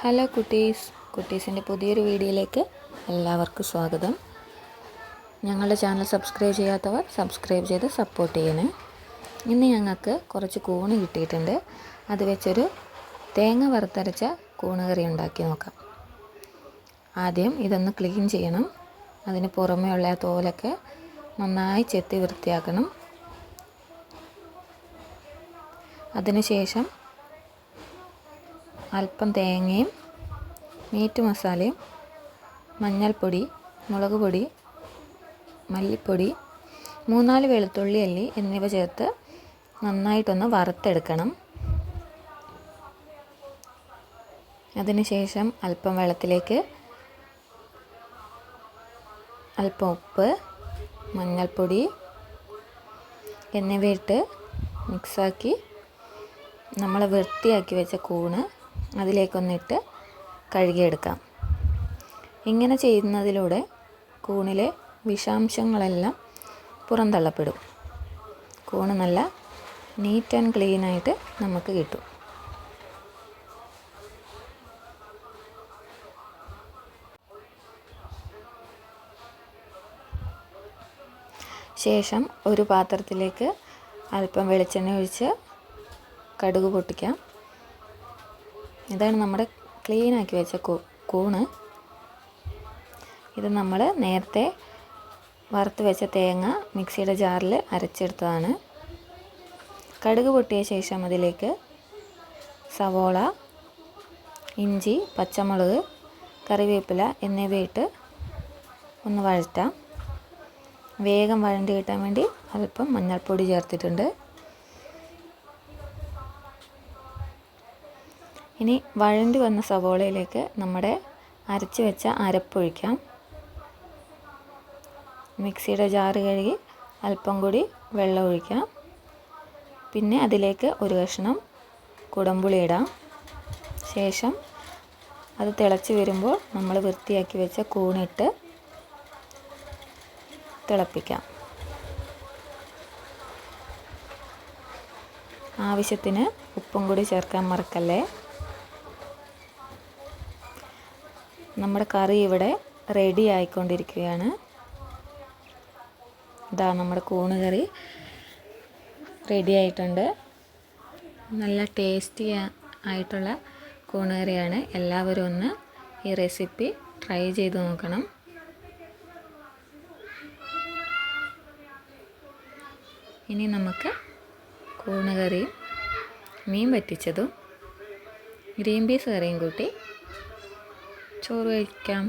Hello കുട്ടീസ്. കുട്ടീസിന്റെ പുതിയൊരു വീഡിയോയിലേക്ക് എല്ലാവർക്കും സ്വാഗതം. ഞങ്ങളുടെ ചാനൽ സബ്സ്ക്രൈബ് ചെയ്യാത്തവർ സബ്സ്ക്രൈബ് ചെയ്ത് സപ്പോർട്ട് ചെയ്യണേ. ഇന്ന് ഞങ്ങൾക്ക് കുറച്ച് കൂണ് കിട്ടിയിട്ടുണ്ട്. അത് വെച്ചൊരു തേങ്ങ വറുത്തരച്ച കൂണ് കറി ഉണ്ടാക്കി നോക്കാം. ആദ്യം ഇതൊന്ന് ക്ലീൻ ചെയ്യണം. അതിന് പുറമേ ഉള്ള ആ തോലൊക്കെ നന്നായി ചെത്തി വൃത്തിയാക്കണം. അതിനുശേഷം അല്പം തേങ്ങയും മീറ്റ് മസാലയും മഞ്ഞൾപ്പൊടി മുളക് പൊടി മല്ലിപ്പൊടി മൂന്നാൽ വെളുത്തുള്ളി അല്ലി എന്നിവ ചേർത്ത് നന്നായിട്ടൊന്ന് വറുത്തെടുക്കണം. അതിനുശേഷം അല്പം വെള്ളത്തിലേക്ക് അല്പം ഉപ്പ് മഞ്ഞൾപ്പൊടി എന്നിവയിട്ട് മിക്സാക്കി നമ്മൾ വൃത്തിയാക്കി വെച്ച കൂണ് അതിലേക്കൊന്നിട്ട് കഴുകിയെടുക്കാം. ഇങ്ങനെ ചെയ്യുന്നതിലൂടെ കൂണിലെ വിഷാംശങ്ങളെല്ലാം പുറന്തള്ളപ്പെടും. കൂണ് നല്ല നീറ്റ് ആൻഡ് ക്ലീനായിട്ട് നമുക്ക് കിട്ടും. ശേഷം ഒരു പാത്രത്തിലേക്ക് അല്പം വെളിച്ചെണ്ണ ഒഴിച്ച് കടുക് പൊട്ടിക്കാം. ഇതാണ് നമ്മുടെ ക്ലീനാക്കി വെച്ച കൂണ്. ഇത് നമ്മൾ നേരത്തെ വറുത്ത് വെച്ച തേങ്ങ മിക്സിയുടെ ജാറിൽ അരച്ചെടുത്തതാണ്. കടുക് പൊട്ടിയ ശേഷം അതിലേക്ക് സവോള ഇഞ്ചി പച്ചമുളക് കറിവേപ്പില എന്നിവയിട്ട് ഒന്ന് വഴറ്റാം. വേഗം വഴണ്ടി കിട്ടാൻ വേണ്ടി അല്പം മഞ്ഞൾപ്പൊടി ചേർത്തിട്ടുണ്ട്. ഇനി വഴണ്ടി വന്ന സവോളയിലേക്ക് നമ്മുടെ അരച്ച് വെച്ച അരപ്പൊഴിക്കാം മിക്സിയുടെ ജാറ് കഴുകി അല്പം കൂടി വെള്ളം ഒഴിക്കാം. പിന്നെ അതിലേക്ക് ഒരു കഷ്ണം കുടമ്പുളി ഇടാം. ശേഷം അത് തിളച്ച് വരുമ്പോൾ നമ്മൾ വൃത്തിയാക്കി വെച്ച കൂണിട്ട് തിളപ്പിക്കാം. ആവശ്യത്തിന് ഉപ്പും കൂടി ചേർക്കാൻ മറക്കല്ലേ? നമ്മുടെ കറി ഇവിടെ റെഡി ആയിക്കൊണ്ടിരിക്കുകയാണ്. ഇതാ നമ്മുടെ കൂണ് കറി റെഡി ആയിട്ടുണ്ട്. നല്ല ടേസ്റ്റി ആയിട്ടുള്ള കൂണ് കറിയാണ്. എല്ലാവരും ഒന്ന് ഈ റെസിപ്പി ട്രൈ ചെയ്ത് നോക്കണം. ഇനി നമുക്ക് കൂണ് കറിയും മീൻ പറ്റിച്ചതും ഗ്രീൻ പീസ് കറിയും കൂട്ടി ചോറ് കഴിക്കാം.